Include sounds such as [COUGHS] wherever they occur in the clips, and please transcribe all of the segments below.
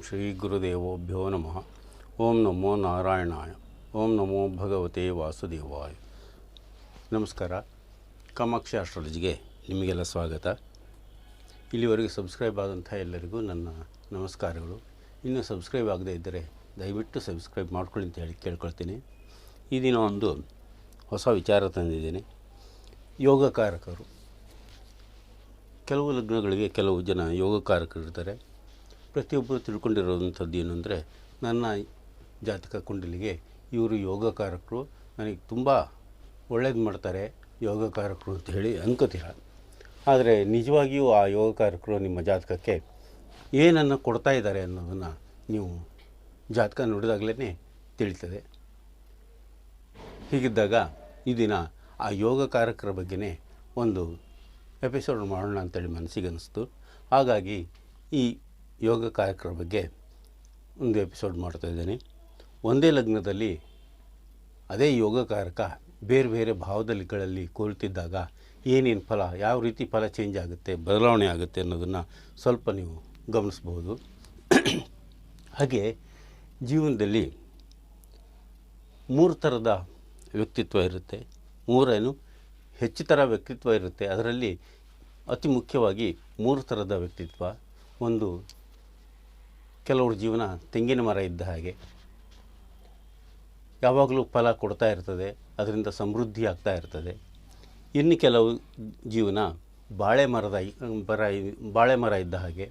ಶ್ರೀ ಗುರುದೇವೋಭ್ಯೋ ನಮಃ. ಓಂ ನಮೋ ನಾರಾಯಣಾಯ. ಓಂ ನಮೋ ಭಗವತೆ ವಾಸುದೇವಾಯ. ನಮಸ್ಕಾರ. ಕಾಮಾಕ್ಷಿ ಆಸ್ಟ್ರಾಲಜಿಗೆ ನಿಮಗೆಲ್ಲ ಸ್ವಾಗತ. ಇಲ್ಲಿವರೆಗೆ ಸಬ್ಸ್ಕ್ರೈಬ್ ಆದಂಥ ಎಲ್ಲರಿಗೂ ನನ್ನ ನಮಸ್ಕಾರಗಳು. ಇನ್ನೂ ಸಬ್ಸ್ಕ್ರೈಬ್ ಆಗದೇ ಇದ್ದರೆ ದಯವಿಟ್ಟು ಸಬ್ಸ್ಕ್ರೈಬ್ ಮಾಡ್ಕೊಳ್ಳಿ ಅಂತ ಹೇಳಿ ಕೇಳ್ಕೊಳ್ತೀನಿ. ಈ ದಿನ ಒಂದು ಹೊಸ ವಿಚಾರ ತಂದಿದ್ದೀನಿ. ಯೋಗಕಾರಕರು. ಕೆಲವು ಲಗ್ನಗಳಿಗೆ ಕೆಲವು ಜನ ಯೋಗಕಾರಕರಿರ್ತಾರೆ. ಪ್ರತಿಯೊಬ್ಬರು ತಿಳ್ಕೊಂಡಿರೋವಂಥದ್ದು ಏನು ಅಂದರೆ ನನ್ನ ಜಾತಕ ಕುಂಡಲಿಗೆ ಇವರು ಯೋಗಕಾರಕರು, ನನಗೆ ತುಂಬ ಒಳ್ಳೇದು ಮಾಡ್ತಾರೆ ಯೋಗಕಾರಕರು ಅಂತ ಹೇಳಿ ಅನ್ಕೋತೀರ ಆದರೆ ನಿಜವಾಗಿಯೂ ಆ ಯೋಗಕಾರಕರು ನಿಮ್ಮ ಜಾತಕಕ್ಕೆ ಏನನ್ನು ಕೊಡ್ತಾ ಇದ್ದಾರೆ ಅನ್ನೋದನ್ನು ನೀವು ಜಾತಕ ನೋಡಿದಾಗಲೇ ತಿಳಿತದೆ. ಹೀಗಿದ್ದಾಗ ಈ ದಿನ ಆ ಯೋಗಕಾರಕರ ಬಗ್ಗೆನೇ ಒಂದು ಎಪಿಸೋಡ್ ಮಾಡೋಣ ಅಂತೇಳಿ ಮನಸ್ಸಿಗೆ ಅನ್ನಿಸ್ತು ಹಾಗಾಗಿ ಈ ಯೋಗಕಾರಕರ ಬಗ್ಗೆ ಒಂದು ಎಪಿಸೋಡ್ ಮಾಡ್ತಾ ಇದ್ದೇನೆ. ಒಂದೇ ಲಗ್ನದಲ್ಲಿ ಅದೇ ಯೋಗ ಕಾರಕ ಬೇರೆ ಬೇರೆ ಭಾವದಲ್ಲಿಗಳಲ್ಲಿ ಕೋರುತ್ತಿದ್ದಾಗ ಏನೇನು ಫಲ, ಯಾವ ರೀತಿ ಫಲ ಚೇಂಜ್ ಆಗುತ್ತೆ, ಬದಲಾವಣೆ ಆಗುತ್ತೆ ಅನ್ನೋದನ್ನು ಸ್ವಲ್ಪ ನೀವು ಗಮನಿಸ್ಬೋದು ಹಾಗೆ ಜೀವನದಲ್ಲಿ ಮೂರು ಥರದ ವ್ಯಕ್ತಿತ್ವ ಇರುತ್ತೆ. ಮೂರೇನು ಹೆಚ್ಚು ಥರ ವ್ಯಕ್ತಿತ್ವ ಇರುತ್ತೆ. ಅದರಲ್ಲಿ ಅತಿ ಮುಖ್ಯವಾಗಿ ಮೂರು ಥರದ ವ್ಯಕ್ತಿತ್ವ. ಒಂದು ಕೆಲವ್ರ ಜೀವನ ತೆಂಗಿನ ಮರ ಇದ್ದ ಹಾಗೆ. ಯಾವಾಗಲೂ ಫಲ ಕೊಡ್ತಾ ಇರ್ತದೆ, ಅದರಿಂದ ಸಮೃದ್ಧಿ ಆಗ್ತಾ ಇರ್ತದೆ. ಇನ್ನು ಕೆಲವು ಜೀವನ ಬಾಳೆ ಮರದ ಬರ ಬಾಳೆ ಮರ ಇದ್ದ ಹಾಗೆ.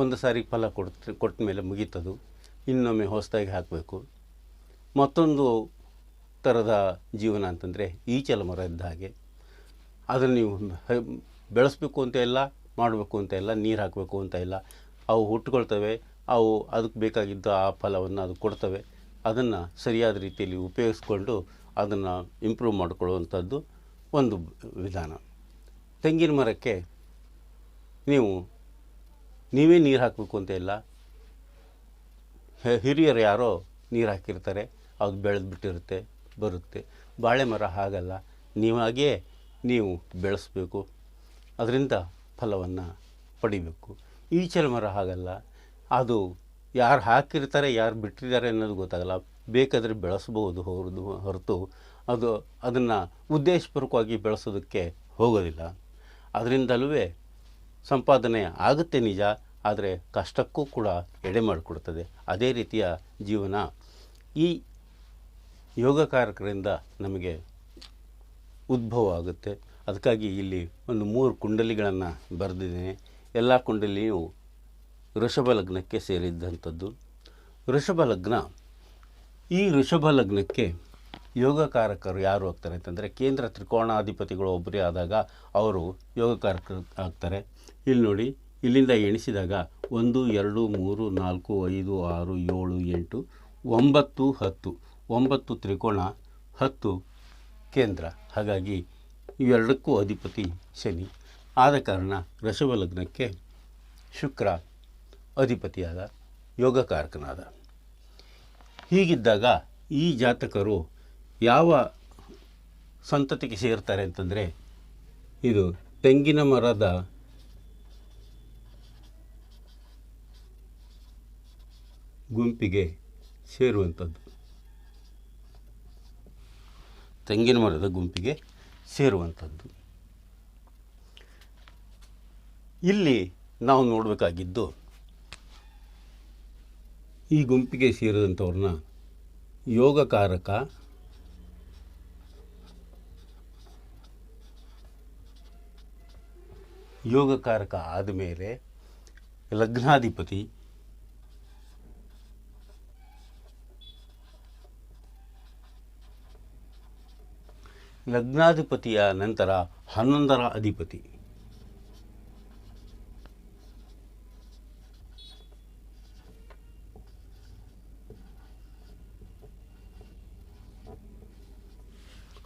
ಒಂದು ಸಾರಿ ಫಲ ಕೊಡ್ತ, ಕೊಟ್ಟ ಮೇಲೆ ಮುಗೀತದು. ಇನ್ನೊಮ್ಮೆ ಹೊಸದಾಗಿ ಹಾಕಬೇಕು. ಮತ್ತೊಂದು ಥರದ ಜೀವನ ಅಂತಂದರೆ ಈಚಲ ಮರ ಇದ್ದ ಹಾಗೆ. ಅದನ್ನು ನೀವು ಬೆಳೆಸಬೇಕು ಅಂತ ಇಲ್ಲ, ಮಾಡಬೇಕು ಅಂತ ಇಲ್ಲ, ನೀರು ಹಾಕಬೇಕು ಅಂತ ಇಲ್ಲ. ಅವು ಹುಟ್ಕೊಳ್ತವೆ ಅವು ಅದಕ್ಕೆ ಬೇಕಾಗಿದ್ದ ಆ ಫಲವನ್ನು ಅದು ಕೊಡ್ತವೆ. ಅದನ್ನು ಸರಿಯಾದ ರೀತಿಯಲ್ಲಿ ಉಪಯೋಗಿಸ್ಕೊಂಡು ಅದನ್ನು ಇಂಪ್ರೂವ್ ಮಾಡಿಕೊಳ್ಳುವಂಥದ್ದು ಒಂದು ವಿಧಾನ. ತೆಂಗಿನ ಮರಕ್ಕೆ ನೀವು, ನೀವೇ ನೀರು ಹಾಕಬೇಕು ಅಂತ ಇಲ್ಲ. ಹಿರಿಯರು ಯಾರೋ ನೀರು ಹಾಕಿರ್ತಾರೆ, ಅದು ಬೆಳೆದು ಬಿಟ್ಟಿರುತ್ತೆ ಬರುತ್ತೆ. ಬಾಳೆ ಮರ ಹಾಗಲ್ಲ. ನೀವಾಗಿಯೇ ನೀವು ಬೆಳೆಸಬೇಕು. ಅದರಿಂದ ಫಲವನ್ನು ಪಡಿಬೇಕು. ಈಚಲ ಮರ ಹಾಗಲ್ಲ. ಅದು ಯಾರು ಹಾಕಿರ್ತಾರೆ, ಯಾರು ಬಿಟ್ಟಿದ್ದಾರೆ ಅನ್ನೋದು ಗೊತ್ತಾಗಲ್ಲ. ಬೇಕಾದರೆ ಬೆಳೆಸ್ಬೋದು ಹೊರದು, ಹೊರತು. ಅದು ಅದನ್ನು ಉದ್ದೇಶಪೂರ್ವಕವಾಗಿ ಬೆಳೆಸೋದಕ್ಕೆ ಹೋಗೋದಿಲ್ಲ. ಅದರಿಂದಲೂ ಸಂಪಾದನೆ ಆಗುತ್ತೆ ನಿಜ, ಆದರೆ ಕಷ್ಟಕ್ಕೂ ಕೂಡ ಎಡೆ ಮಾಡಿಕೊಡ್ತದೆ. ಅದೇ ರೀತಿಯ ಜೀವನ ಈ ಯೋಗಕಾರಕರಿಂದ ನಮಗೆ ಉದ್ಭವ ಆಗುತ್ತೆ. ಅದಕ್ಕಾಗಿ ಇಲ್ಲಿ ಒಂದು ಮೂರು ಕುಂಡಲಿಗಳನ್ನು ಬರೆದಿದ್ದೇನೆ. ಎಲ್ಲ ಕುಂಡಲಿಯು ವೃಷಭ ಲಗ್ನಕ್ಕೆ ಸೇರಿದ್ದಂಥದ್ದು ವೃಷಭ ಲಗ್ನ, ಈ ವೃಷಭ ಲಗ್ನಕ್ಕೆ ಯೋಗಕಾರಕರು ಯಾರು ಆಗ್ತಾರೆ ಅಂತಂದರೆ ಕೇಂದ್ರ ತ್ರಿಕೋಣಾಧಿಪತಿಗಳು ಒಬ್ಬರೇ ಆದಾಗ ಅವರು ಯೋಗಕಾರಕರು ಆಗ್ತಾರೆ. ಇಲ್ಲಿ ನೋಡಿ, ಇಲ್ಲಿಂದ ಎಣಿಸಿದಾಗ ಒಂದು, ಎರಡು, ಮೂರು, ನಾಲ್ಕು, ಐದು, ಆರು, ಏಳು, ಎಂಟು, ಒಂಬತ್ತು, ಹತ್ತು. ಒಂಬತ್ತು ತ್ರಿಕೋಣ, ಹತ್ತು ಕೇಂದ್ರ. ಹಾಗಾಗಿ ಇವೆರಡಕ್ಕೂ ಅಧಿಪತಿ ಶನಿ. ಆದ ಕಾರಣ ವೃಷಭ ಲಗ್ನಕ್ಕೆ ಶುಕ್ರ ಅಧಿಪತಿಯಾದ, ಯೋಗಕಾರಕನಾದ. ಹೀಗಿದ್ದಾಗ ಈ ಜಾತಕರು ಯಾವ ಸಂತತಿಗೆ ಸೇರ್ತಾರೆ ಅಂತಂದರೆ, ಇದು ತೆಂಗಿನ ಮರದ ಗುಂಪಿಗೆ ಸೇರುವಂಥದ್ದು. ತೆಂಗಿನ ಮರದ ಗುಂಪಿಗೆ ಸೇರುವಂಥದ್ದು. ಇಲ್ಲಿ ನಾವು ನೋಡಬೇಕಾಗಿದ್ದು ಈ ಗುಂಪಿಗೆ ಸೇರಿದಂಥವ್ರನ್ನ ಯೋಗಕಾರಕ ಯೋಗಕಾರಕ ಆದಮೇಲೆ ಲಗ್ನಾಧಿಪತಿ ಲಗ್ನಾಧಿಪತಿಯ ನಂತರ ಹನ್ನೊಂದರ ಅಧಿಪತಿ.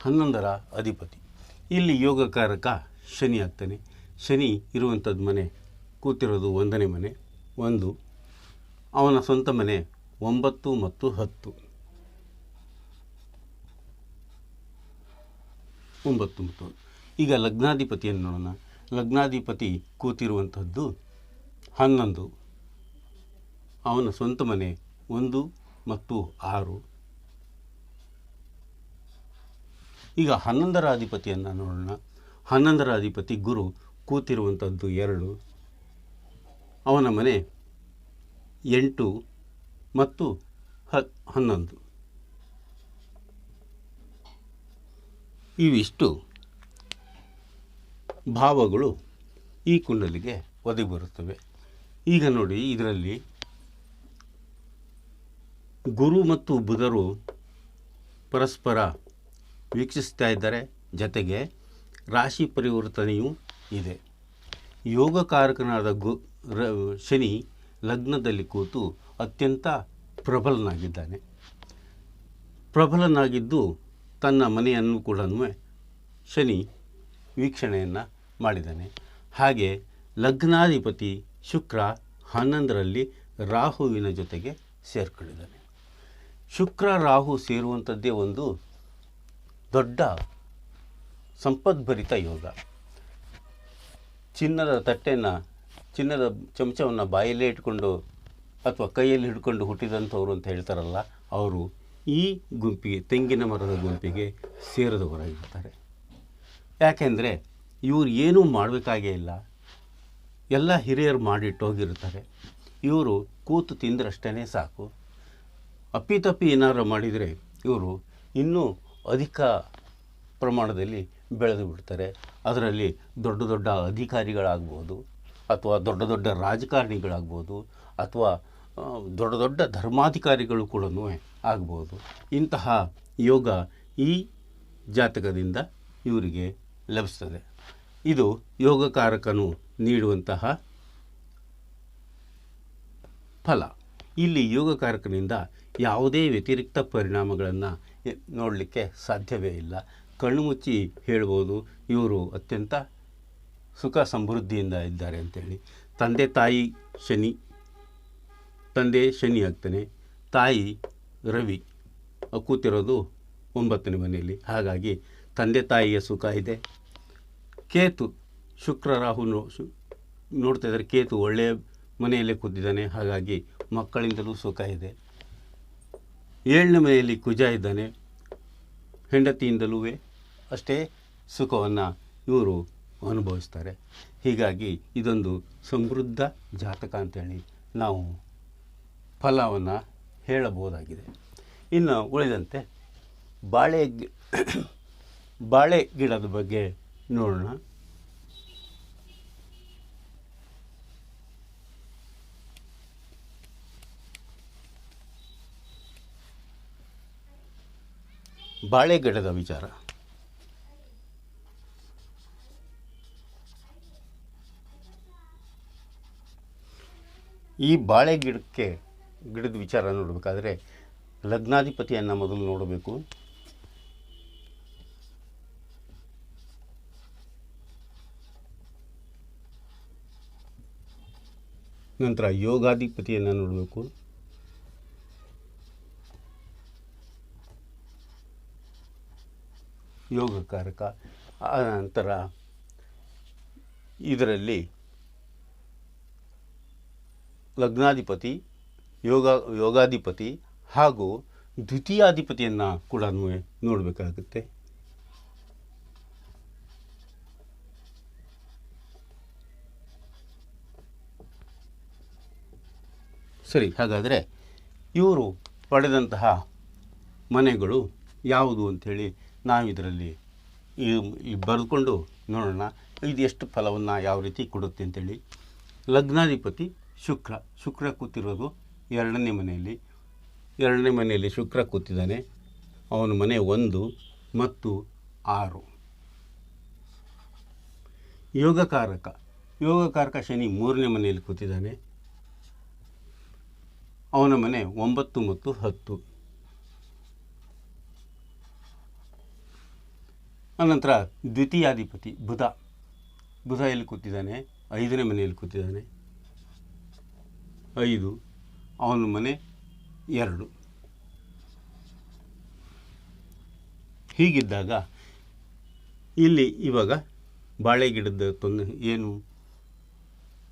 ಹನ್ನೊಂದರ ಅಧಿಪತಿ. ಇಲ್ಲಿ ಯೋಗಕಾರಕ ಶನಿ ಆಗ್ತಾನೆ. ಶನಿ ಇರುವಂಥದ್ದು ಮನೆ, ಕೂತಿರೋದು ಒಂದನೇ ಮನೆ, ಒಂದು. ಅವನ ಸ್ವಂತ ಮನೆ ಒಂಬತ್ತು ಮತ್ತು ಹತ್ತು. ಒಂಬತ್ತು ಮತ್ತು ಈಗ ಲಗ್ನಾಧಿಪತಿಯನ್ನು ನೋಡೋಣ. ಲಗ್ನಾಧಿಪತಿ ಕೂತಿರುವಂಥದ್ದು ಹನ್ನೊಂದು. ಅವನ ಸ್ವಂತ ಮನೆ ಒಂದು ಮತ್ತು ಆರು. ಈಗ ಹನ್ನೊಂದರ ಅಧಿಪತಿಯನ್ನು ನೋಡೋಣ. ಹನ್ನೊಂದರ ಅಧಿಪತಿ ಗುರು ಕೂತಿರುವಂಥದ್ದು ಎರಡು. ಅವನ ಮನೆ ಎಂಟು ಮತ್ತು ಹ, ಹನ್ನೊಂದು. ಇವಿಷ್ಟು ಭಾವಗಳು ಈ ಕುಂಡಲಿಗೆ ಒದಗಿ ಬರುತ್ತವೆ. ಈಗ ನೋಡಿ ಇದರಲ್ಲಿ ಗುರು ಮತ್ತು ಬುಧರು ಪರಸ್ಪರ ವೀಕ್ಷಿಸ್ತಾ ಇದ್ದಾರೆ. ಜೊತೆಗೆ ರಾಶಿ ಪರಿವರ್ತನೆಯೂ ಇದೆ. ಯೋಗಕಾರಕನಾದ ಗು, ರ, ಶನಿ ಲಗ್ನದಲ್ಲಿ ಕೂತು ಅತ್ಯಂತ ಪ್ರಬಲನಾಗಿದ್ದಾನೆ. ಪ್ರಬಲನಾಗಿದ್ದು ತನ್ನ ಮನೆಯನ್ನು ಕೂಡ ಶನಿ ವೀಕ್ಷಣೆಯನ್ನು ಮಾಡಿದ್ದಾನೆ. ಹಾಗೆ ಲಗ್ನಾಧಿಪತಿ ಶುಕ್ರ ಹನ್ನೊಂದರಲ್ಲಿ ರಾಹುವಿನ ಜೊತೆಗೆ ಸೇರ್ಕೊಂಡಿದ್ದಾನೆ. ಶುಕ್ರ, ರಾಹು ಸೇರುವಂಥದ್ದೇ ಒಂದು ದೊಡ್ಡ ಸಂಪದ್ಭರಿತ ಯೋಗ. ಚಿನ್ನದ ತಟ್ಟೆಯನ್ನು ಚಿನ್ನದ ಚಮಚವನ್ನು ಬಾಯಲ್ಲೇ ಇಟ್ಕೊಂಡು ಅಥವಾ ಕೈಯಲ್ಲಿ ಹಿಡ್ಕೊಂಡು ಹುಟ್ಟಿದಂಥವ್ರು ಅಂತ ಹೇಳ್ತಾರಲ್ಲ, ಅವರು ಈ ಗುಂಪಿಗೆ, ತೆಂಗಿನ ಮರದ ಗುಂಪಿಗೆ ಸೇರಿದವರಾಗಿರ್ತಾರೆ. ಯಾಕೆಂದರೆ ಇವರು ಏನೂ ಮಾಡಬೇಕಾಗೇ ಇಲ್ಲ. ಎಲ್ಲ ಹಿರಿಯರು ಮಾಡಿಟ್ಟೋಗಿರ್ತಾರೆ ಇವರು ಕೂತು ತಿಂದ್ರಷ್ಟೇ ಸಾಕು. ಅಪ್ಪಿತಪ್ಪಿ ಏನಾರು ಮಾಡಿದರೆ ಇವರು ಇನ್ನೂ ಅಧಿಕ ಪ್ರಮಾಣದಲ್ಲಿ ಬೆಳೆದು ಬಿಡ್ತಾರೆ. ಅದರಲ್ಲಿ ದೊಡ್ಡ ದೊಡ್ಡ ಅಧಿಕಾರಿಗಳಾಗ್ಬೋದು, ಅಥವಾ ದೊಡ್ಡ ದೊಡ್ಡ ರಾಜಕಾರಣಿಗಳಾಗ್ಬೋದು, ಅಥವಾ ದೊಡ್ಡ ದೊಡ್ಡ ಧರ್ಮಾಧಿಕಾರಿಗಳು ಕೂಡ ಆಗ್ಬೋದು. ಇಂತಹ ಯೋಗ ಈ ಜಾತಕದಿಂದ ಇವರಿಗೆ ಲಭಿಸ್ತದೆ. ಇದು ಯೋಗಕಾರಕನು ನೀಡುವಂತಹ ಫಲ. ಇಲ್ಲಿ ಯೋಗಕಾರಕನಿಂದ ಯಾವುದೇ ವ್ಯತಿರಿಕ್ತ ಪರಿಣಾಮಗಳನ್ನು ನೋಡಲಿಕ್ಕೆ ಸಾಧ್ಯವೇ ಇಲ್ಲ. ಕಣ್ಣು ಮುಚ್ಚಿ ಹೇಳ್ಬೋದು, ಇವರು ಅತ್ಯಂತ ಸುಖ ಸಮೃದ್ಧಿಯಿಂದ ಇದ್ದಾರೆ ಅಂತೇಳಿ. ತಂದೆ ತಾಯಿ ಶನಿ, ತಂದೆ ಶನಿ ಆಗ್ತಾನೆ, ತಾಯಿ ರವಿ ಕೂತಿರೋದು ಒಂಬತ್ತನೇ ಮನೆಯಲ್ಲಿ. ಹಾಗಾಗಿ ತಂದೆ ತಾಯಿಯ ಸುಖ ಇದೆ. ಕೇತು, ಶುಕ್ರ, ರಾಹು ನೋ ಶು ನೋಡ್ತಾ ಇದ್ದಾರೆ, ಕೇತು ಒಳ್ಳೆಯ ಮನೆಯಲ್ಲೇ ಕೂತಿದ್ದಾನೆ. ಹಾಗಾಗಿ ಮಕ್ಕಳಿಂದಲೂ ಸುಖ ಇದೆ. ಏಳನೇ ಮನೆಯಲ್ಲಿ ಕುಜ ಇದ್ದಾನೆ. ಹೆಂಡತಿಯಿಂದಲೂ ಅಷ್ಟೇ ಸುಖವನ್ನು ಇವರು ಅನುಭವಿಸ್ತಾರೆ. ಹೀಗಾಗಿ ಇದೊಂದು ಸಮೃದ್ಧ ಜಾತಕ ಅಂತೇಳಿ ನಾವು ಫಲವನ್ನು ಹೇಳಬಹುದಾಗಿದೆ. ಇನ್ನು ಉಳಿದಂತೆ ಬಾಳೆ [COUGHS] ಬಾಳೆ ಗಿಡದ ಬಗ್ಗೆ ನೋಡೋಣ. ಬಾಳೆ ಗಿಡದ ವಿಚಾರ. ಈ ಬಾಳೆ ಗಿಡಕ್ಕೆ ಗಿಡದ ವಿಚಾರ ನೋಡಬೇಕಾದ್ರೆ ಲಗ್ನಾಧಿಪತಿಯನ್ನು ಮೊದಲು ನೋಡಬೇಕು. ನಂತರ ಯೋಗಾಧಿಪತಿಯನ್ನು ನೋಡಬೇಕು. ಯೋಗಕಾರಕ. ಆ ನಂತರ ಇದರಲ್ಲಿ ಲಗ್ನಾಧಿಪತಿ, ಯೋಗ, ಯೋಗಾಧಿಪತಿ ಹಾಗೂ ದ್ವಿತೀಯಾಧಿಪತಿಯನ್ನು ಕೂಡ ನೋಡಬೇಕಾಗುತ್ತೆ. ಸರಿ, ಹಾಗಾದರೆ ಇವರು ಪಡೆದಂತಹ ಮನೆಗಳು ಯಾವುದು ಅಂಥೇಳಿ ನಾವು ಇದರಲ್ಲಿ ಬರೆದುಕೊಂಡು ನೋಡೋಣ ಇದು ಎಷ್ಟು ಫಲವನ್ನು ಯಾವ ರೀತಿ ಕೊಡುತ್ತೆ ಅಂತೇಳಿ. ಲಗ್ನಾಧಿಪತಿ ಶುಕ್ರ. ಶುಕ್ರ ಕೂತಿರೋದು ಎರಡನೇ ಮನೆಯಲ್ಲಿ. ಎರಡನೇ ಮನೆಯಲ್ಲಿ ಶುಕ್ರ ಕೂತಿದ್ದಾನೆ. ಅವನ ಮನೆ ಒಂದು ಮತ್ತು ಆರು. ಯೋಗಕಾರಕ. ಯೋಗಕಾರಕ ಶನಿ ಮೂರನೇ ಮನೆಯಲ್ಲಿ ಕೂತಿದ್ದಾನೆ. ಅವನ ಮನೆ ಒಂಬತ್ತು ಮತ್ತು ಹತ್ತು. ಅನಂತರ ದ್ವಿತೀಯಾಧಿಪತಿ ಬುಧ. ಬುಧ ಎಲ್ಲಿ ಕೂತಿದ್ದಾನೆ? ಐದನೇ ಮನೆಯಲ್ಲಿ ಕೂತಿದ್ದಾನೆ. ಐದು, ಅವನ ಮನೆ ಎರಡು. ಹೀಗಿದ್ದಾಗ ಇಲ್ಲಿ ಇವಾಗ ಬಾಳೆ ಗಿಡದ ತೊಂದರೆ ಏನು?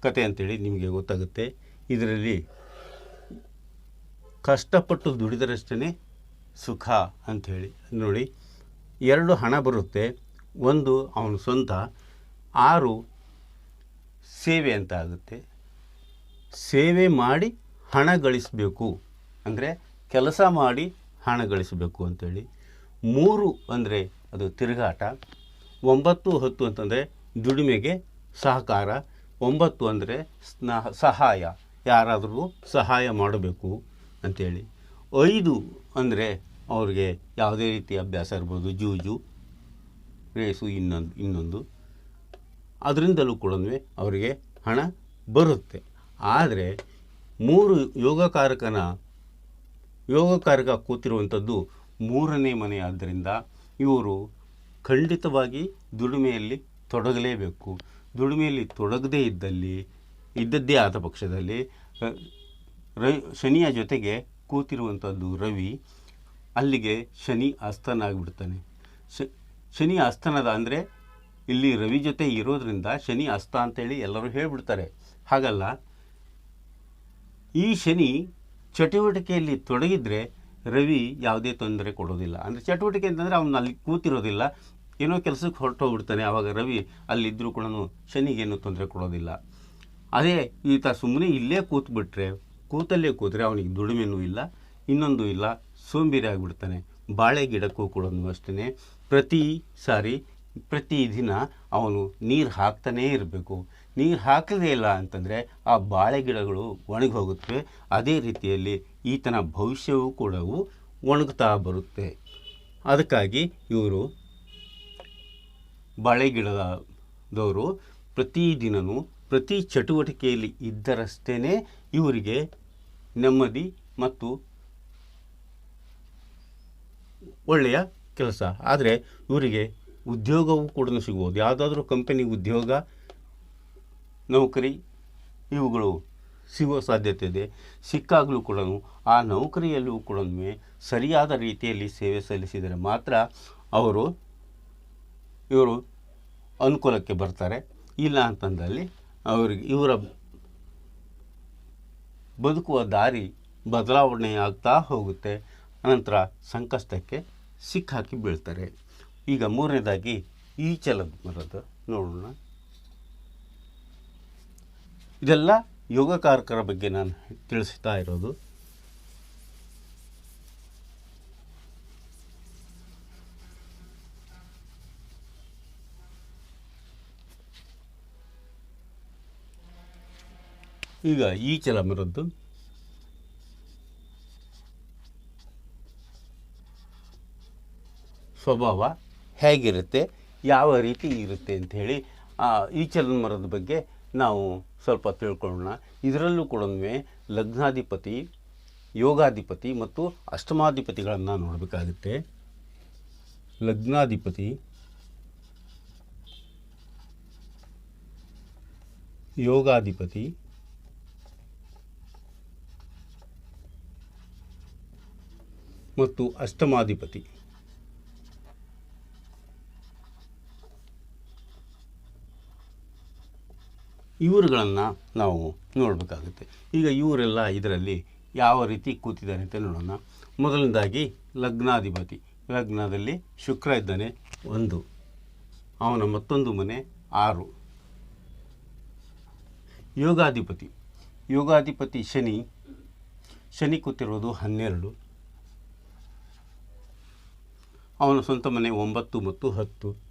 ಕತೆ ಅಂತೇಳಿ ನಿಮಗೆ ಗೊತ್ತಾಗುತ್ತೆ. ಇದರಲ್ಲಿ ಕಷ್ಟಪಟ್ಟು ದುಡಿದರಷ್ಟೇ ಸುಖ ಅಂಥೇಳಿ. ನೋಡಿ ಎರಡು ಹಣ ಬರುತ್ತೆ. ಒಂದು ಅವನ ಸ್ವಂತ, ಆರು ಸೇವೆ ಅಂತ ಆಗುತ್ತೆ. ಸೇವೆ ಮಾಡಿ ಹಣ ಗಳಿಸಬೇಕು. ಅಂದರೆ ಕೆಲಸ ಮಾಡಿ ಹಣ ಗಳಿಸಬೇಕು ಅಂತೇಳಿ. ಮೂರು ಅಂದರೆ ಅದು ತಿರುಗಾಟ. ಒಂಬತ್ತು ಹತ್ತು ಅಂತಂದರೆ ದುಡಿಮೆಗೆ ಸಹಕಾರ. ಒಂಬತ್ತು ಅಂದರೆ ಸ್ನಾ, ಸಹಾಯ. ಯಾರಾದರೂ ಸಹಾಯ ಮಾಡಬೇಕು ಅಂಥೇಳಿ ಐದು ಅಂದರೆ ಅವ್ರಿಗೆ ಯಾವುದೇ ರೀತಿ ಅಭ್ಯಾಸ ಇರ್ಬೋದು, ಜೂಜು, ರೇಸು ಇನ್ನೊಂದು ಇನ್ನೊಂದು. ಅದರಿಂದಲೂ ಕೂಡ ಅವರಿಗೆ ಹಣ ಬರುತ್ತೆ. ಆದರೆ ಮೂರು ಯೋಗಕಾರಕನ ಯೋಗಕಾರಕ ಕೂತಿರುವಂಥದ್ದು ಮೂರನೇ ಮನೆ ಆದ್ದರಿಂದ ಇವರು ಖಂಡಿತವಾಗಿ ದುಡಿಮೆಯಲ್ಲಿ ತೊಡಗಲೇಬೇಕು. ದುಡಿಮೆಯಲ್ಲಿ ತೊಡಗದೇ ಇದ್ದಲ್ಲಿ, ಇದ್ದದ್ದೇ ಆದ ಪಕ್ಷದಲ್ಲಿ ರ ಶನಿಯ ಜೊತೆಗೆ ಕೂತಿರುವಂಥದ್ದು ರವಿ ಅಲ್ಲಿಗೆ ಶನಿ ಅಸ್ತನ ಆಗಿಬಿಡ್ತಾನೆ ಶನಿ ಅಸ್ತನದ ಅಂದರೆ ಇಲ್ಲಿ ರವಿ ಜೊತೆ ಇರೋದ್ರಿಂದ ಶನಿ ಅಸ್ತ ಅಂತೇಳಿ ಎಲ್ಲರೂ ಹೇಳಿಬಿಡ್ತಾರೆ. ಹಾಗಲ್ಲ, ಈ ಶನಿ ಚಟುವಟಿಕೆಯಲ್ಲಿ ತೊಡಗಿದ್ರೆ ರವಿ ಯಾವುದೇ ತೊಂದರೆ ಕೊಡೋದಿಲ್ಲ. ಅಂದರೆ ಚಟುವಟಿಕೆ ಅಂತಂದರೆ ಅವನು ಅಲ್ಲಿ ಕೂತಿರೋದಿಲ್ಲ, ಏನೋ ಕೆಲಸಕ್ಕೆ ಹೊರಟೋಗ್ಬಿಡ್ತಾನೆ. ಆವಾಗ ರವಿ ಅಲ್ಲಿದ್ದರೂ ಕೂಡ ಶನಿಗೇನು ತೊಂದರೆ ಕೊಡೋದಿಲ್ಲ. ಅದೇ ಈತ ಸುಮ್ಮನೆ ಇಲ್ಲೇ ಕೂತ್ಬಿಟ್ರೆ, ಕೂತಲ್ಲೇ ಕೂತ್ರೆ ಅವನಿಗೆ ದುಡಿಮೆನೂ ಇಲ್ಲ, ಇನ್ನೊಂದು ಇಲ್ಲ ಸೋಂಬೇರಿ ಆಗಿಬಿಡ್ತಾನೆ ಬಾಳೆ ಗಿಡಕ್ಕೂ ಕೂಡ ಅಷ್ಟೇ ಪ್ರತಿ ಸಾರಿ, ಪ್ರತಿ ದಿನ ಅವನು ನೀರು ಹಾಕ್ತಾನೇ ಇರಬೇಕು. ನೀರು ಹಾಕದೇ ಇಲ್ಲ ಅಂತಂದರೆ ಆ ಬಾಳೆ ಗಿಡಗಳು ಒಣಗಿ ಹೋಗುತ್ತವೆ ಅದೇ ರೀತಿಯಲ್ಲಿ ಈತನ ಭವಿಷ್ಯವೂ ಕೂಡ ಒಣಗ್ತಾ ಬರುತ್ತೆ. ಅದಕ್ಕಾಗಿ ಇವರು ಬಾಳೆ ಗಿಡದವರು ಪ್ರತಿದಿನವೂ ಪ್ರತಿ ಚಟುವಟಿಕೆಯಲ್ಲಿ ಇದ್ದರಷ್ಟೇ ಇವರಿಗೆ ನೆಮ್ಮದಿ ಮತ್ತು ಒಳ್ಳೆಯ ಕೆಲಸ. ಆದರೆ ಇವರಿಗೆ ಉದ್ಯೋಗವೂ ಕೂಡ ಸಿಗ್ಬೋದು. ಯಾವುದಾದ್ರೂ ಕಂಪನಿ ಉದ್ಯೋಗ, ನೌಕರಿ, ಇವುಗಳು ಸಿಗುವ ಸಾಧ್ಯತೆ ಇದೆ. ಸಿಕ್ಕಾಗಲೂ ಕೂಡ ಆ ನೌಕರಿಯಲ್ಲೂ ಕೂಡ ಸರಿಯಾದ ರೀತಿಯಲ್ಲಿ ಸೇವೆ ಸಲ್ಲಿಸಿದರೆ ಮಾತ್ರ ಅವರು, ಇವರು ಅನುಕೂಲಕ್ಕೆ ಬರ್ತಾರೆ. ಇಲ್ಲ ಅಂತಂದಲ್ಲಿ ಅವರಿಗೆ ಇವರ ಬದುಕುವ ದಾರಿ ಬದಲಾವಣೆಯಾಗ್ತಾ ಹೋಗುತ್ತೆ. ಅನಂತರ ಸಂಕಷ್ಟಕ್ಕೆ ಸಿಕ್ಕಾಕಿ ಬೀಳ್ತಾರೆ. ಈಗ ಮೂರನೇದಾಗಿ ಈಚಲದ ಮರದ ನೋಡೋಣ. ಇದೆಲ್ಲ ಯೋಗಕಾರಕರ ಬಗ್ಗೆ ನಾನು ತಿಳಿಸ್ತಾ ಇರೋದು. ಈಗ ಈಚಲ ಮರದ್ದು ಸ್ವಭಾವ ಹೇಗಿರುತ್ತೆ, ಯಾವ ರೀತಿ ಇರುತ್ತೆ ಅಂಥೇಳಿ ಈ ಚಲನ್ಮರದ ಬಗ್ಗೆ ನಾವು ಸ್ವಲ್ಪ ತಿಳ್ಕೊಳ್ಳೋಣ. ಇದರಲ್ಲೂ ಕೂಡ ಲಗ್ನಾಧಿಪತಿ, ಯೋಗಾಧಿಪತಿ ಮತ್ತು ಅಷ್ಟಮಾಧಿಪತಿಗಳನ್ನು ನೋಡಬೇಕಾಗುತ್ತೆ. ಲಗ್ನಾಧಿಪತಿ, ಯೋಗಾಧಿಪತಿ, ಮತ್ತು ಅಷ್ಟಮಾಧಿಪತಿ. ಇವರುಗಳನ್ನು ನಾವು ನೋಡಬೇಕಾಗುತ್ತೆ. ಈಗ ಇವರೆಲ್ಲ ಇದರಲ್ಲಿ ಯಾವ ರೀತಿ ಕೂತಿದ್ದಾರೆ ಅಂತ ನೋಡೋಣ. ಮೊದಲನೇದಾಗಿ ಲಗ್ನಾಧಿಪತಿ. ಲಗ್ನದಲ್ಲಿ ಶುಕ್ರ ಇದ್ದಾನೆ, ಒಂದು. ಅವನ ಮತ್ತೊಂದು ಮನೆ, ಆರು. ಯೋಗಾಧಿಪತಿ. ಯೋಗಾಧಿಪತಿ ಶನಿ. ಶನಿ ಕೂತಿರೋದು ಹನ್ನೆರಡು. ಅವನ ಸ್ವಂತ ಮನೆ ಒಂಬತ್ತು ಮತ್ತು ಹತ್ತು.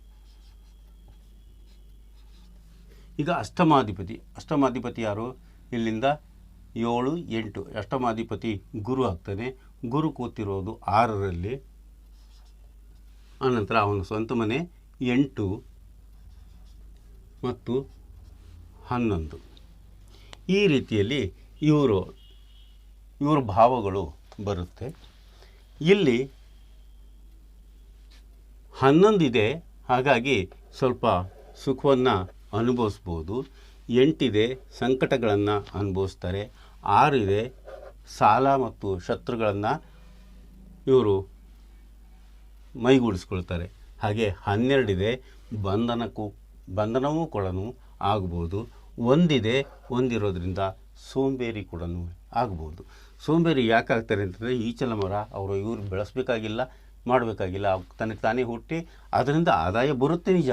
ಈಗ ಅಷ್ಟಮಾಧಿಪತಿ. ಅಷ್ಟಮಾಧಿಪತಿ ಯಾರು? ಇಲ್ಲಿಂದ ಏಳು, ಎಂಟು. ಅಷ್ಟಮಾಧಿಪತಿ ಗುರು ಆಗ್ತಾನೆ. ಗುರು ಕೂತಿರೋದು ಆರರಲ್ಲಿ. ಆನಂತರ ಅವನ ಸ್ವಂತ ಮನೆ ಎಂಟು ಮತ್ತು ಹನ್ನೊಂದು. ಈ ರೀತಿಯಲ್ಲಿ ಇವರು, ಇವರ ಭಾವಗಳು ಬರುತ್ತೆ. ಇಲ್ಲಿ ಹನ್ನೊಂದಿದೆ. ಹಾಗಾಗಿ ಸ್ವಲ್ಪ ಸುಖವನ್ನು ಅನುಭವಿಸ್ಬೋದು. ಎಂಟಿದೆ ಸಂಕಟಗಳನ್ನು ಅನುಭವಿಸ್ತಾರೆ. ಆರಿದೆ ಸಾಲ ಮತ್ತು ಶತ್ರುಗಳನ್ನು ಇವರು ಮೈಗೂಡಿಸ್ಕೊಳ್ತಾರೆ. ಹಾಗೆ ಹನ್ನೆರಡಿದೆ ಬಂಧನಕ್ಕೂ, ಬಂಧನವೂ ಕೂಡ ಆಗ್ಬೋದು. ಒಂದಿದೆ ಒಂದಿರೋದ್ರಿಂದ ಸೋಂಬೇರಿ ಕೂಡ ಆಗ್ಬೋದು. ಸೋಂಬೇರಿ ಯಾಕಾಗ್ತಾರೆ ಅಂತಂದರೆ ಈಚಲ ಮರ ಅವರು ಇವರು ಬೆಳೆಸಬೇಕಾಗಿಲ್ಲ, ಮಾಡಬೇಕಾಗಿಲ್ಲ. ತನಗೆ ತಾನೇ ಹುಟ್ಟಿ, ಅದರಿಂದ ಆದಾಯ ಬರುತ್ತೆ ನಿಜ.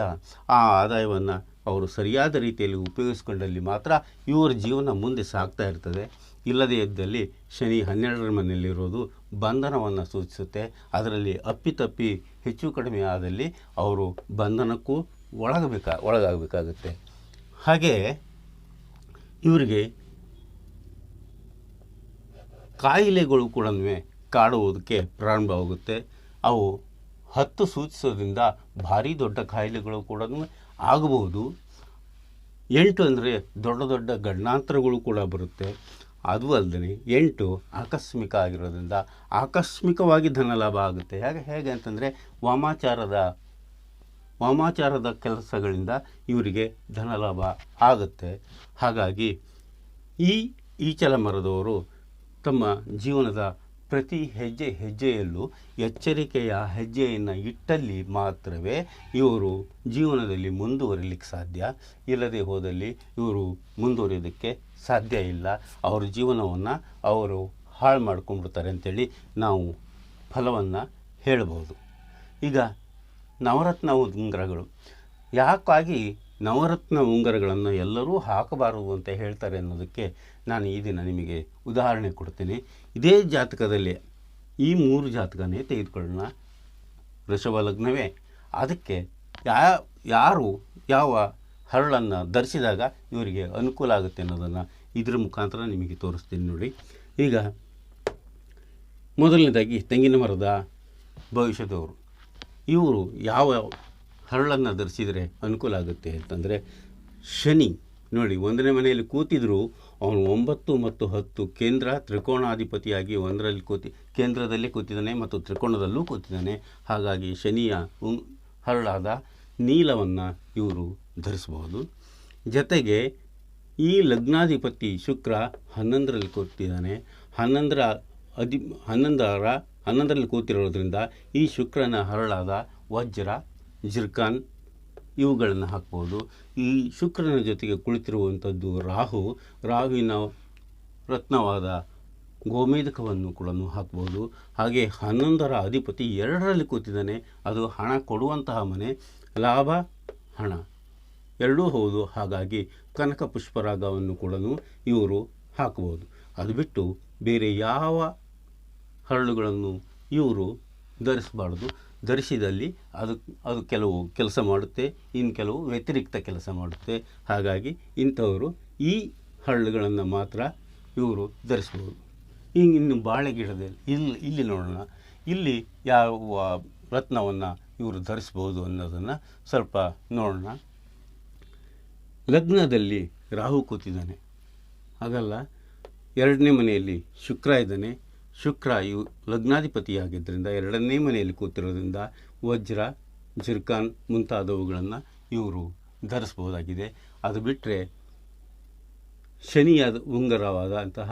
ಆ ಆದಾಯವನ್ನು ಅವರು ಸರಿಯಾದ ರೀತಿಯಲ್ಲಿ ಉಪಯೋಗಿಸ್ಕೊಂಡಲ್ಲಿ ಮಾತ್ರ ಇವರ ಜೀವನ ಮುಂದೆ ಸಾಗ್ತಾ ಇರ್ತದೆ. ಇಲ್ಲದೇ ಇದ್ದಲ್ಲಿ ಶನಿ ಹನ್ನೆರಡರ ಮನೆಯಲ್ಲಿರೋದು ಬಂಧನವನ್ನು ಸೂಚಿಸುತ್ತೆ. ಅದರಲ್ಲಿ ಅಪ್ಪಿತಪ್ಪಿ ಹೆಚ್ಚು ಕಡಿಮೆ ಆದಲ್ಲಿ ಅವರು ಬಂಧನಕ್ಕೂ ಒಳಗಬೇಕಾ, ಒಳಗಾಗಬೇಕಾಗುತ್ತೆ. ಹಾಗೆ ಇವರಿಗೆ ಕಾಯಿಲೆಗಳು ಕೂಡ ಕಾಡುವುದಕ್ಕೆ ಪ್ರಾರಂಭವಾಗುತ್ತೆ ಅವು ಹತ್ತು ಸೂಚಿಸೋದ್ರಿಂದ ಭಾರಿ ದೊಡ್ಡ ಕಾಯಿಲೆಗಳು ಕೂಡ ಆಗಬಹುದು. ಎಂಟು ಅಂದರೆ ದೊಡ್ಡ ದೊಡ್ಡ ಗಂಡಾಂತರಗಳು ಕೂಡ ಬರುತ್ತೆ. ಅದು ಅಲ್ಲದೆ ಎಂಟು ಆಕಸ್ಮಿಕ ಆಗಿರೋದ್ರಿಂದ ಆಕಸ್ಮಿಕವಾಗಿ ಧನಲಾಭ ಆಗುತ್ತೆ. ಹೇಗೆ ಹೇಗೆ ಅಂತಂದರೆ ವಾಮಾಚಾರದ ವಾಮಾಚಾರದ ಕೆಲಸಗಳಿಂದ ಇವರಿಗೆ ಧನಲಾಭ ಆಗುತ್ತೆ. ಹಾಗಾಗಿ ಈ ಈಚಲ ಮರದವರು ತಮ್ಮ ಜೀವನದ ಪ್ರತಿ ಹೆಜ್ಜೆ ಹೆಜ್ಜೆಯಲ್ಲೂ ಎಚ್ಚರಿಕೆಯ ಹೆಜ್ಜೆಯನ್ನು ಇಟ್ಟಲ್ಲಿ ಮಾತ್ರವೇ ಇವರು ಜೀವನದಲ್ಲಿ ಮುಂದುವರಿಲಿಕ್ಕೆ ಸಾಧ್ಯ. ಇಲ್ಲದೆ ಹೋದಲ್ಲಿ ಇವರು ಮುಂದುವರಿಯೋದಕ್ಕೆ ಸಾಧ್ಯ ಇಲ್ಲ. ಅವರ ಜೀವನವನ್ನು ಅವರು ಹಾಳು ಮಾಡ್ಕೊಂಡ್ಬಿಡ್ತಾರೆ ಅಂತೇಳಿ ನಾವು ಫಲವನ್ನು ಹೇಳ್ಬೋದು. ಈಗ ನವರತ್ನ ಉಂಗುರಗಳು. ಯಾಕಾಗಿ ನವರತ್ನ ಉಂಗುರಗಳನ್ನು ಎಲ್ಲರೂ ಹಾಕಬಾರದು ಅಂತ ಹೇಳ್ತಾರೆ ಅನ್ನೋದಕ್ಕೆ ನಾನು ಈ ದಿನ ನಿಮಗೆ ಉದಾಹರಣೆ ಕೊಡ್ತೀನಿ. ಇದೇ ಜಾತಕದಲ್ಲಿ ಈ ಮೂರು ಜಾತಕನೇ ತೆಗೆದುಕೊಳ್ಳೋಣ. ವೃಷಭ ಲಗ್ನವೇ. ಅದಕ್ಕೆ ಯಾ, ಯಾರು ಯಾವ ಹರಳನ್ನು ಧರಿಸಿದಾಗ ಇವರಿಗೆ ಅನುಕೂಲ ಆಗುತ್ತೆ ಅನ್ನೋದನ್ನು ಇದ್ರ ಮುಖಾಂತರ ನಿಮಗೆ ತೋರಿಸ್ತೀನಿ ನೋಡಿ. ಈಗ ಮೊದಲನೇದಾಗಿ ತೆಂಗಿನ ಮರದ ಭವಿಷ್ಯದವರು. ಇವರು ಯಾವ ಹರಳನ್ನು ಧರಿಸಿದರೆ ಅನುಕೂಲ ಆಗುತ್ತೆ ಅಂತಂದರೆ ಶನಿ. ನೋಡಿ, ಒಂದನೇ ಮನೆಯಲ್ಲಿ ಕೂತಿದ್ರು ಅವನು ಒಂಬತ್ತು ಮತ್ತು ಹತ್ತು ಕೇಂದ್ರ ತ್ರಿಕೋಣಾಧಿಪತಿಯಾಗಿ ಒಂದರಲ್ಲಿ ಕೂತಿ, ಕೇಂದ್ರದಲ್ಲಿ ಕೂತಿದ್ದಾನೆ ಮತ್ತು ತ್ರಿಕೋಣದಲ್ಲೂ ಕೂತಿದ್ದಾನೆ. ಹಾಗಾಗಿ ಶನಿಯ ಹರಳಾದ ನೀಲವನ್ನು ಇವರು ಧರಿಸಬಹುದು. ಜೊತೆಗೆ ಈ ಲಗ್ನಾಧಿಪತಿ ಶುಕ್ರ ಹನ್ನೊಂದರಲ್ಲಿ ಕೂತಿದ್ದಾನೆ. ಹನ್ನೊಂದರ ಅಧಿ, ಹನ್ನೊಂದರ, ಹನ್ನೊಂದರಲ್ಲಿ ಕೂತಿರೋದ್ರಿಂದ ಈ ಶುಕ್ರನ ಹರಳಾದ ವಜ್ರ ಜಿರ್ಕಾನ್ ಇವುಗಳನ್ನು ಹಾಕ್ಬೋದು. ಈ ಶುಕ್ರನ ಜೊತೆಗೆ ಕುಳಿತಿರುವಂಥದ್ದು ರಾಹು. ರಾಹುವಿನ ರತ್ನವಾದ ಗೋಮೇಧಕವನ್ನು ಕೂಡ ಹಾಕ್ಬೋದು. ಹಾಗೆ ಹನ್ನೊಂದರ ಅಧಿಪತಿ ಎರಡರಲ್ಲಿ ಕೂತಿದ್ದಾನೆ. ಅದು ಹಣ ಕೊಡುವಂತಹ ಮನೆ, ಲಾಭ, ಹಣ. ಎರಡೂ ಹೌದು. ಹಾಗಾಗಿ ಕನಕ ಪುಷ್ಪರಾಗವನ್ನು ಕೂಡ ಇವರು ಹಾಕ್ಬೋದು. ಅದು ಬಿಟ್ಟು ಬೇರೆ ಯಾವ ಹರಳುಗಳನ್ನು ಇವರು ಧರಿಸಬಾರ್ದು. ಧರಿಸಿದಲ್ಲಿ ಅದು ಅದು ಕೆಲವು ಕೆಲಸ ಮಾಡುತ್ತೆ ಇನ್ನು ಕೆಲವು ವ್ಯತಿರಿಕ್ತ ಕೆಲಸ ಮಾಡುತ್ತೆ. ಹಾಗಾಗಿ ಇಂಥವರು ಈ ಹರಳುಗಳನ್ನು ಮಾತ್ರ ಇವರು ಧರಿಸ್ಬೋದು. ಈಗ ಇನ್ನು ಬಾಳೆ ಗಿಡದಲ್ಲಿ, ಇಲ್ಲಿ ಇಲ್ಲಿ ನೋಡೋಣ. ಇಲ್ಲಿ ಯಾವ ರತ್ನವನ್ನು ಇವರು ಧರಿಸ್ಬೋದು ಅನ್ನೋದನ್ನು ಸ್ವಲ್ಪ ನೋಡೋಣ. ಲಗ್ನದಲ್ಲಿ ರಾಹು ಕೂತಿದ್ದಾನೆ. ಹಾಗಲ್ಲ, ಎರಡನೇ ಮನೆಯಲ್ಲಿ ಶುಕ್ರ ಇದ್ದಾನೆ. ಶುಕ್ರ, ಇವು ಲಗ್ನಾಧಿಪತಿಯಾಗಿದ್ದರಿಂದ ಎರಡನೇ ಮನೆಯಲ್ಲಿ ಕೂತಿರೋದ್ರಿಂದ ವಜ್ರ ಜಿರ್ಕಾನ್ ಮುಂತಾದವುಗಳನ್ನು ಇವರು ಧರಿಸ್ಬೋದಾಗಿದೆ ಅದು ಬಿಟ್ಟರೆ ಶನಿಯಾದ ಉಂಗರವಾದಂತಹ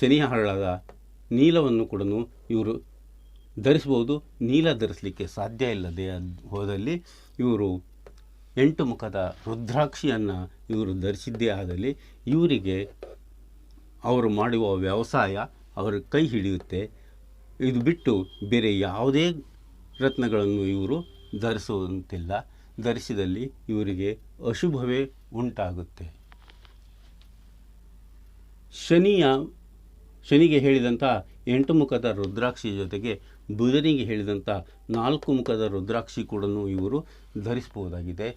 ಶನಿಯ ಹರಳಾದ ನೀಲವನ್ನು ಕೂಡ ಇವರು ಧರಿಸ್ಬೋದು ನೀಲ ಧರಿಸಲಿಕ್ಕೆ ಸಾಧ್ಯ ಇಲ್ಲದೆ ಹೋದಲ್ಲಿ ಇವರು ಎಂಟು ಮುಖದ ರುದ್ರಾಕ್ಷಿಯನ್ನು ಇವರು ಧರಿಸಿದ್ದೇ ಆದಲ್ಲಿ ಇವರಿಗೆ ಅವರು ಮಾಡುವ ವ್ಯವಸಾಯ ಅವರ ಕೈ ಹಿಡಿಯುತ್ತೆ. ಇದು ಬಿಟ್ಟು ಬೇರೆ ಯಾವುದೇ ರತ್ನಗಳನ್ನು ಇವರು ಧರಿಸುವಂತಿಲ್ಲ. ಧರಿಸಿದಲ್ಲಿ ಇವರಿಗೆ ಅಶುಭವೇ ಉಂಟಾಗುತ್ತೆ. ಶನಿಯ, ಶನಿಗೆ ಹೇಳಿದಂಥ ಎಂಟು ಮುಖದ ರುದ್ರಾಕ್ಷಿ ಜೊತೆಗೆ ಬುಧನಿಗೆ ಹೇಳಿದಂಥ ನಾಲ್ಕು ಮುಖದ ರುದ್ರಾಕ್ಷಿ ಕೂಡ ಇವರು ಧರಿಸ್ಬೋದಾಗಿದೆ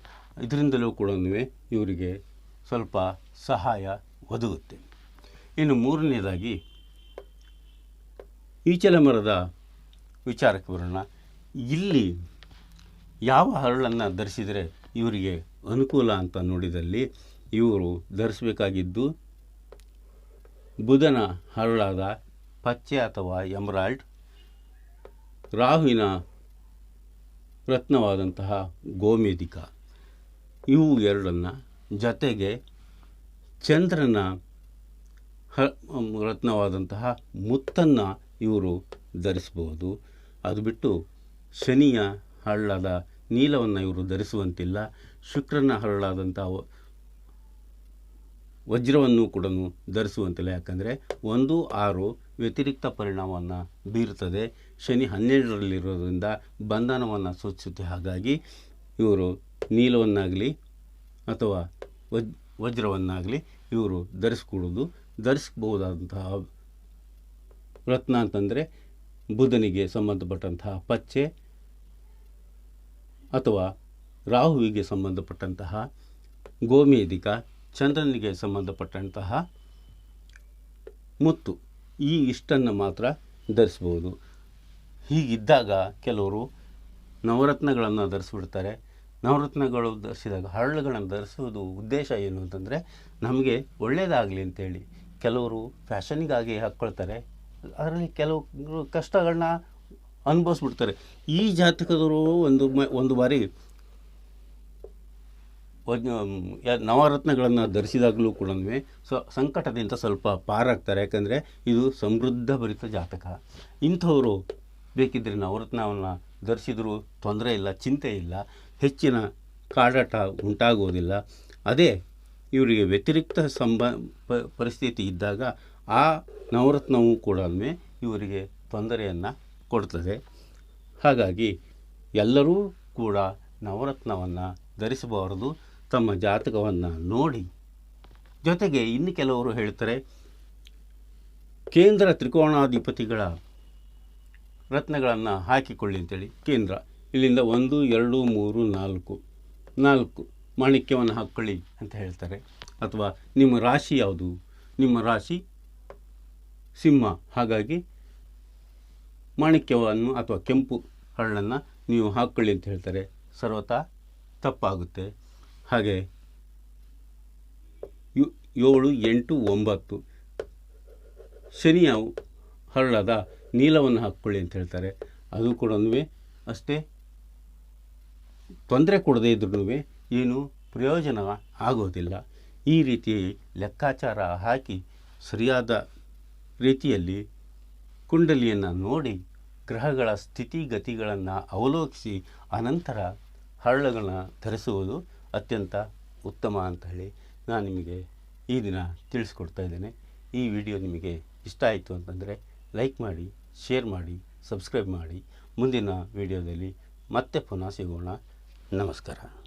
ಇದರಿಂದಲೂ ಕೂಡ ಇವರಿಗೆ ಸ್ವಲ್ಪ ಸಹಾಯ ಒದಗುತ್ತೆ. ಇನ್ನು ಮೂರನೇದಾಗಿ ಈಚಲ ಮರದ ವಿಚಾರಕ್ಕೆ ಬರೋಣ. ಇಲ್ಲಿ ಯಾವ ಹರಳನ್ನು ಧರಿಸಿದರೆ ಇವರಿಗೆ ಅನುಕೂಲ ಅಂತ ನೋಡಿದಲ್ಲಿ ಇವರು ಧರಿಸಬೇಕಾಗಿದ್ದು ಬುಧನ ಹರಳಾದ ಪಚ್ಚೆ ಅಥವಾ ಎಮರಾಲ್ಡ್, ರಾಹುವಿನ ರತ್ನವಾದಂತಹ ಗೋಮೇದಿಕ ಇವು ಎರಡನ್ನು ಜೊತೆಗೆ ಚಂದ್ರನ ಹ ರತ್ನವಾದಂತಹ ಮುತ್ತನ್ನು ಇವರು ಧರಿಸ್ಬೋದು ಅದು ಬಿಟ್ಟು ಶನಿಯ ಹಳ್ಳದ ನೀಲವನ್ನು ಇವರು ಧರಿಸುವಂತಿಲ್ಲ. ಶುಕ್ರನ ಹರಳಾದಂಥ ವಜ್ರವನ್ನು ಕೂಡ ಧರಿಸುವಂತಿಲ್ಲ. ಯಾಕಂದರೆ ಒಂದು ಆರು ವ್ಯತಿರಿಕ್ತ ಪರಿಣಾಮವನ್ನು ಬೀರುತ್ತದೆ. ಶನಿ ಹನ್ನೆರಡರಲ್ಲಿರೋದ್ರಿಂದ ಬಂಧನವನ್ನು ಸೂಚಿಸುತ್ತೆ. ಹಾಗಾಗಿ ಇವರು ನೀಲವನ್ನಾಗಲಿ ಅಥವಾ ವಜ್ ವಜ್ರವನ್ನಾಗಲಿ ಇವರು ಧರಿಸ್ಕೊಡೋದು ಧರಿಸ್ಬಹುದಾದಂತಹ ರತ್ನ ಅಂತಂದರೆ ಬುಧನಿಗೆ ಸಂಬಂಧಪಟ್ಟಂತಹ ಪಚ್ಚೆ ಅಥವಾ ರಾಹುವಿಗೆ ಸಂಬಂಧಪಟ್ಟಂತಹ ಗೋಮೇಧಿಕ, ಚಂದ್ರನಿಗೆ ಸಂಬಂಧಪಟ್ಟಂತಹ ಮುತ್ತು. ಈ ಇಷ್ಟನ್ನು ಮಾತ್ರ ಧರಿಸ್ಬೋದು. ಹೀಗಿದ್ದಾಗ ಕೆಲವರು ನವರತ್ನಗಳನ್ನು ಧರಿಸ್ಬಿಡ್ತಾರೆ. ನವರತ್ನಗಳು ಧರಿಸಿದಾಗ ಹರಳುಗಳನ್ನು ಧರಿಸುವುದು ಉದ್ದೇಶ ಏನು ಅಂತಂದರೆ ನಮಗೆ ಒಳ್ಳೆಯದಾಗಲಿ ಅಂತೇಳಿ. ಕೆಲವರು ಫ್ಯಾಷನಿಗಾಗಿ ಹಾಕ್ಕೊಳ್ತಾರೆ. ಅದರಲ್ಲಿ ಕೆಲವು ಕಷ್ಟಗಳನ್ನ ಅನುಭವಿಸ್ಬಿಡ್ತಾರೆ. ಈ ಜಾತಕದವರು ಒಂದು ಒಂದು ಬಾರಿ ನವರತ್ನಗಳನ್ನು ಧರಿಸಿದಾಗಲೂ ಕೂಡ ಸ, ಸಂಕಟದಿಂದ ಸ್ವಲ್ಪ ಪಾರಾಗ್ತಾರೆ. ಯಾಕಂದರೆ ಇದು ಸಮೃದ್ಧ ಭರಿತ ಜಾತಕ. ಇಂಥವರು ಬೇಕಿದ್ದರೆ ನವರತ್ನವನ್ನು ಧರಿಸಿದರೂ ತೊಂದರೆ ಇಲ್ಲ, ಚಿಂತೆ ಇಲ್ಲ. ಹೆಚ್ಚಿನ ಕಾಡಾಟ ಉಂಟಾಗುವುದಿಲ್ಲ. ಅದೇ, ಇವರಿಗೆ ವ್ಯತಿರಿಕ್ತ ಸಂಬ ಪರಿಸ್ಥಿತಿ ಇದ್ದಾಗ ಆ ನವರತ್ನವೂ ಕೂಡ ಇವರಿಗೆ ತೊಂದರೆಯನ್ನು ಕೊಡ್ತದೆ. ಹಾಗಾಗಿ ಎಲ್ಲರೂ ಕೂಡ ನವರತ್ನವನ್ನು ಧರಿಸಬಾರದು. ತಮ್ಮ ಜಾತಕವನ್ನು ನೋಡಿ. ಜೊತೆಗೆ ಇನ್ನು ಕೆಲವರು ಹೇಳ್ತಾರೆ, ಕೇಂದ್ರ ತ್ರಿಕೋಣಾಧಿಪತಿಗಳ ರತ್ನಗಳನ್ನು ಹಾಕಿಕೊಳ್ಳಿ ಅಂತೇಳಿ. ಕೇಂದ್ರ, ಇಲ್ಲಿಂದ ಒಂದು, ಎರಡು, ಮೂರು, ನಾಲ್ಕು ನಾಲ್ಕು ಮಾಣಿಕ್ಯವನ್ನು ಹಾಕ್ಕೊಳ್ಳಿ ಅಂತ ಹೇಳ್ತಾರೆ. ಅಥವಾ ನಿಮ್ಮ ರಾಶಿ ಯಾವುದು? ನಿಮ್ಮ ರಾಶಿ ಸಿಂಹ. ಹಾಗಾಗಿ ಮಾಣಿಕ್ಯವನ್ನು ಅಥವಾ ಕೆಂಪು ಹರಳನ್ನು ನೀವು ಹಾಕ್ಕೊಳ್ಳಿ ಅಂತ ಹೇಳ್ತಾರೆ. ಸರ್ವತಾ ತಪ್ಪಾಗುತ್ತೆ. ಹಾಗೆ ಏಳು, ಎಂಟು, ಒಂಬತ್ತು. ಶನಿಯ ಹರಳದ ನೀಲವನ್ನು ಹಾಕ್ಕೊಳ್ಳಿ ಅಂತ ಹೇಳ್ತಾರೆ. ಅದು ಕೂಡ ಅಷ್ಟೇ ತೊಂದರೆ ಕೊಡದೇ ಇದ್ರೂ ಏನು ಪ್ರಯೋಜನ ಆಗೋದಿಲ್ಲ. ಈ ರೀತಿ ಲೆಕ್ಕಾಚಾರ ಹಾಕಿ ಸರಿಯಾದ ರೀತಿಯಲ್ಲಿ ಕುಂಡಲಿಯನ್ನು ನೋಡಿ ಗ್ರಹಗಳ ಸ್ಥಿತಿಗತಿಗಳನ್ನು ಅವಲೋಕಿಸಿ ಅನಂತರ ಹರಳುಗಳನ್ನ ಧರಿಸುವುದು ಅತ್ಯಂತ ಉತ್ತಮ ಅಂತ ಹೇಳಿ ನಾನು ನಿಮಗೆ ಈ ದಿನ ತಿಳಿಸ್ಕೊಡ್ತಾ ಇದ್ದೇನೆ. ಈ ವಿಡಿಯೋ ನಿಮಗೆ ಇಷ್ಟ ಆಯಿತು ಅಂತಂದರೆ ಲೈಕ್ ಮಾಡಿ, ಶೇರ್ ಮಾಡಿ, ಸಬ್ಸ್ಕ್ರೈಬ್ ಮಾಡಿ. ಮುಂದಿನ ವಿಡಿಯೋದಲ್ಲಿ ಮತ್ತೆ ಪುನಃ ಸಿಗೋಣ. ನಮಸ್ಕಾರ.